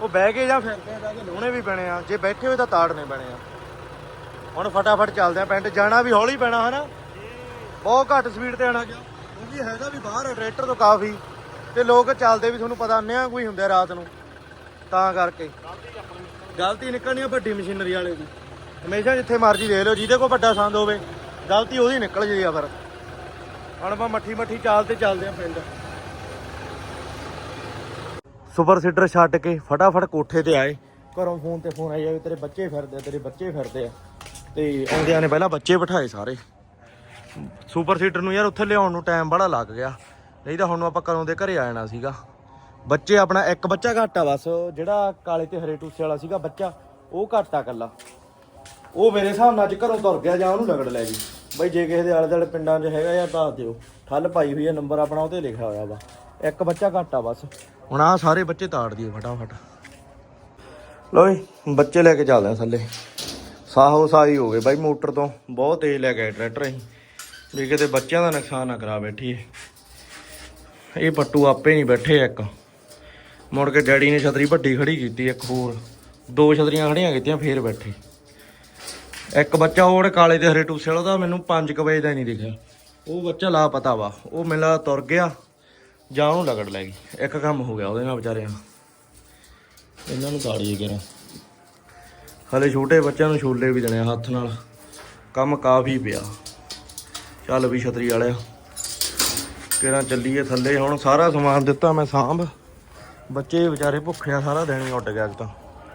ਉਹ ਬਹਿ ਕੇ ਜਾਂ ਫਿਰਦੇ ਆ ਜਾ ਕੇ ਲਾਉਣੇ ਵੀ ਪੈਣੇ ਆ, ਜੇ ਬੈਠੇ ਹੋਏ ਤਾਂ ਤਾੜਨੇ ਪੈਣੇ ਆ। ਹੁਣ ਫਟਾਫਟ ਚੱਲਦੇ ਆ ਪਿੰਡ ਜਾਣਾ ਵੀ ਹੌਲੀ ਪੈਣਾ, ਹਨਾ? ਬਹੁਤ ਘੱਟ ਸਪੀਡ ਤੇ ਆਣਾ ਕਿਉਂਕਿ ਹੈਗਾ ਵੀ ਬਾਹਰ ਆ ਟਰੈਕਟਰ ਤੋਂ ਕਾਫੀ, ਤੇ ਲੋਕ ਚੱਲਦੇ ਵੀ ਤੁਹਾਨੂੰ ਪਤਾ ਅੰਨਿਆਂ ਕੋਈ ਹੁੰਦੇ ਰਾਤ ਨੂੰ, ਤਾਂ ਕਰਕੇ। ਗਲਤੀ ਨਿਕਲਣੀ ਆ ਵੱਡੀ ਮਸ਼ੀਨਰੀ ਵਾਲੇ ਦੀ। ਹਮੇਸ਼ਾ ਜਿੱਥੇ ਮਰਜ਼ੀ ਦੇਖ ਲਓ, ਜਿਹਦੇ ਕੋਲ ਵੱਡਾ ਸੰਦ ਹੋਵੇ ਗਲਤੀ ਉਹਦੀ ਨਿਕਲ ਜਾਂਦੀ ਆ ਫਿਰ। ਹੁਣ ਆਪਾਂ ਮੱਠੀ ਮੱਠੀ ਚਾਲ ਤੇ ਚੱਲਦੇ ਆ ਪਿੰਡ। ਸੁਪਰ ਸੀਡਰ ਛੱਡ ਕੇ ਫਟਾਫਟ ਕੋਠੇ ਤੇ ਆਏ। ਘਰੋਂ ਫੋਨ ਤੇ ਫੋਨ ਆਈ ਜਾਵੇ ਤੇਰੇ ਬੱਚੇ ਫਿਰਦੇ ਆ, ਤੇਰੇ ਬੱਚੇ ਫਿਰਦੇ ਆ। ਤੇ ਆਉਂਦਿਆਂ ਨੇ ਪਹਿਲਾਂ ਬੱਚੇ ਬਿਠਾਏ ਸਾਰੇ। ਸੁਪਰ ਸੀਡਰ ਨੂੰ ਯਾਰ ਉੱਥੇ ਲਿਆਉਣ ਨੂੰ ਟਾਈਮ ਬੜਾ ਲੱਗ ਗਿਆ। ਨਹੀਂ ਤਾਂ ਹੁਣ ਆਪਾਂ ਘਰੋਂ ਦੇ ਘਰੇ ਆ ਜਾਣਾ ਸੀਗਾ। ਬੱਚੇ ਆਪਣਾ ਇੱਕ ਬੱਚਾ ਘੱਟ ਆ ਬਸ ਜਿਹੜਾ ਕਾਲੇ ਤੇ ਹਰੇ ਟੂਸੇ ਵਾਲਾ ਸੀਗਾ ਬੱਚਾ ਉਹ ਘੱਟ ਆ ਕੱਲਾ ਉਹ ਮੇਰੇ ਹਿਸਾਬ ਨਾਲ ਅੱਜ ਘਰੋਂ ਤੁਰ ਗਿਆ ਜਾਂ ਉਹਨੂੰ ਲਗੜ ਲੈ ਗਈ। ਬਈ ਜੇ ਕਿਸੇ ਦੇ ਆਲੇ ਦੁਆਲੇ ਪਿੰਡਾਂ 'ਚ ਹੈਗਾ ਯਾਰ ਦੱਸ ਦਿਓ। ਠੱਲ ਪਾਈ ਹੋਈ ਹੈ ਨੰਬਰ ਆਪਣਾ ਉਹਤੇ ਲਿਖਿਆ ਹੋਇਆ ਵਾ। ਇੱਕ ਬੱਚਾ ਘੱਟ ਆ ਬਸ। ਹੁਣ ਆ ਸਾਰੇ ਬੱਚੇ ਤਾੜ ਦਿਓ ਫਟਾਫਟ। ਲੋ ਜੀ ਬੱਚੇ ਲੈ ਕੇ ਚੱਲਦੇ ਆ ਥੱਲੇ। ਸਾਹੋ ਸਾਈ ਹੋ ਗਏ। ਬਾਈ ਮੋਟਰ ਤੋਂ ਬਹੁਤ ਤੇਜ਼ ਲੈ ਕੇ ਆਏ ਟਰੈਕਟਰ ਅਸੀਂ। ਵੀ ਕਿਤੇ ਬੱਚਿਆਂ ਦਾ ਨੁਕਸਾਨ ਨਾ ਕਰਾ ਬੈਠੀਏ। ਇਹ ਪੱਟੂ ਆਪੇ ਨਹੀਂ ਬੈਠੇ ਇੱਕ। ਮੁੜ ਕੇ ਡੈਡੀ ਨੇ ਛਤਰੀ ਵੱਡੀ ਖੜੀ ਕੀਤੀ ਇੱਕ ਹੋਰ। ਦੋ ਛਤਰੀਆਂ ਖੜੀਆਂ ਕੀਤੀਆਂ ਫੇਰ ਬੈਠੇ। ਇੱਕ ਬੱਚਾ ਉਹ ਕਾਲੇ ਤੇ ਹਰੇ ਟੂਸੇ ਵਾਲਾ, ਉਹਦਾ ਮੈਨੂੰ 5 ਵਜੇ ਦਾ ਨਹੀਂ ਦਿਖਿਆ। ਉਹ ਬੱਚਾ ਲਾ ਪਤਾ ਵਾ। ਉਹ ਮੇਲਾ ਤੁਰ ਗਿਆ, ਜਾਂ ਉਹਨੂੰ ਲਗੜ ਲੈ ਗਈ। ਇੱਕ ਕੰਮ ਹੋ ਗਿਆ ਉਹਦੇ ਨਾਲ ਵਿਚਾਰਿਆਂ ਨਾਲ। ਇਹਨਾਂ ਨੂੰ ਤਾੜੀਏ ਕਿਰਾ ਹਲੇ ਛੋਟੇ ਬੱਚਿਆਂ ਨੂੰ ਛੋਲੇ ਵੀ ਦੇਣੇ ਹੱਥ ਨਾਲ। ਕੰਮ ਕਾਫੀ ਪਿਆ। ਚੱਲ ਵੀ ਛਤਰੀ ਵਾਲਿਆ। ਕਿਹੜਾ ਚੱਲੀਏ ਥੱਲੇ ਹੁਣ, ਸਾਰਾ ਸਮਾਨ ਦਿੱਤਾ ਮੈਂ ਸਾਂਭ। ਬੱਚੇ ਵਿਚਾਰੇ ਭੁੱਖਿਆ ਸਾਰਾ ਦਿਨ ਹੀ ਉੱਡ ਗਿਆ ਅੱਜ ਤਾਂ।